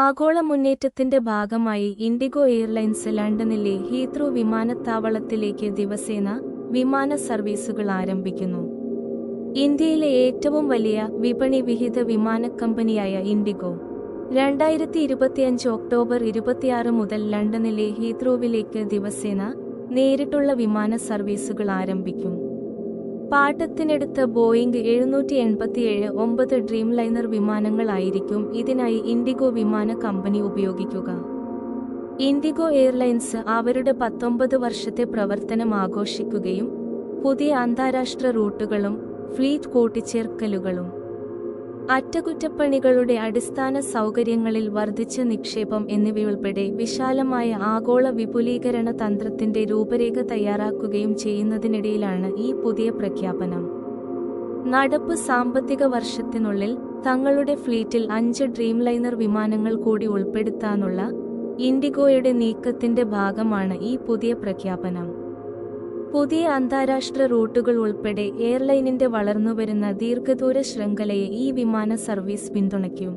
ആഗോള മുന്നേറ്റത്തിന്റെ ഭാഗമായി IndiGo airlines ലണ്ടനിലെ ഹീത്രു വിമാനത്താവളത്തിലേക്ക് ദിവസേന വിമാന സർവീസുകൾ ആരംഭിക്കുന്നു. ഇന്ത്യയിലെ ഏറ്റവും വലിയ വിപണി വിഹിത വിമാന കമ്പനിയായ ഇൻഡിഗോ. രണ്ടായിരത്തി ഇരുപത്തിയഞ്ച് ഒക്ടോബർ ഇരുപത്തിയാറ് മുതൽ ലണ്ടനിലെ ഹീത്രോവിലേക്ക് ദിവസേന നേരിട്ടുള്ള വിമാന സർവീസുകൾ ആരംഭിക്കും. പാട്ടത്തിനെടുത്ത ബോയിംഗ് എഴുന്നൂറ്റി എൺപത്തിയേഴ് ഒമ്പത് ഡ്രീം ലൈനർ വിമാനങ്ങളായിരിക്കും ഇതിനായി ഇൻഡിഗോ വിമാന കമ്പനി ഉപയോഗിക്കുക. ഇൻഡിഗോ എയർലൈൻസ് അവരുടെ പത്തൊമ്പത് വർഷത്തെ പ്രവർത്തനം ആഘോഷിക്കുകയും പുതിയ അന്താരാഷ്ട്ര റൂട്ടുകളും ഫ്ലീറ്റ് കൂട്ടിച്ചേർക്കലുകളും അറ്റകുറ്റപ്പണികളുടെ അടിസ്ഥാന സൗകര്യങ്ങളിൽ വർദ്ധിച്ച നിക്ഷേപം എന്നിവയുൾപ്പെടെ വിശാലമായ ആഗോള വിപുലീകരണ തന്ത്രത്തിന്റെ രൂപരേഖ തയ്യാറാക്കുകയും ചെയ്യുന്നതിനിടയിലാണ് ഈ പുതിയ പ്രഖ്യാപനം. നടപ്പ് സാമ്പത്തിക വർഷത്തിനുള്ളിൽ തങ്ങളുടെ ഫ്ലീറ്റിൽ അഞ്ച് ഡ്രീംലൈനർ വിമാനങ്ങൾ കൂടി ഉൾപ്പെടുത്താനുള്ള ഇൻഡിഗോയുടെ നീക്കത്തിന്റെ ഭാഗമാണ് ഈ പുതിയ പ്രഖ്യാപനം. പുതിയ അന്താരാഷ്ട്ര റൂട്ടുകൾ ഉൾപ്പെടെ എയർലൈനിന്റെ വളർന്നുവരുന്ന ദീർഘദൂര ശൃംഖലയെ ഈ വിമാന സർവീസ് പിന്തുണയ്ക്കും.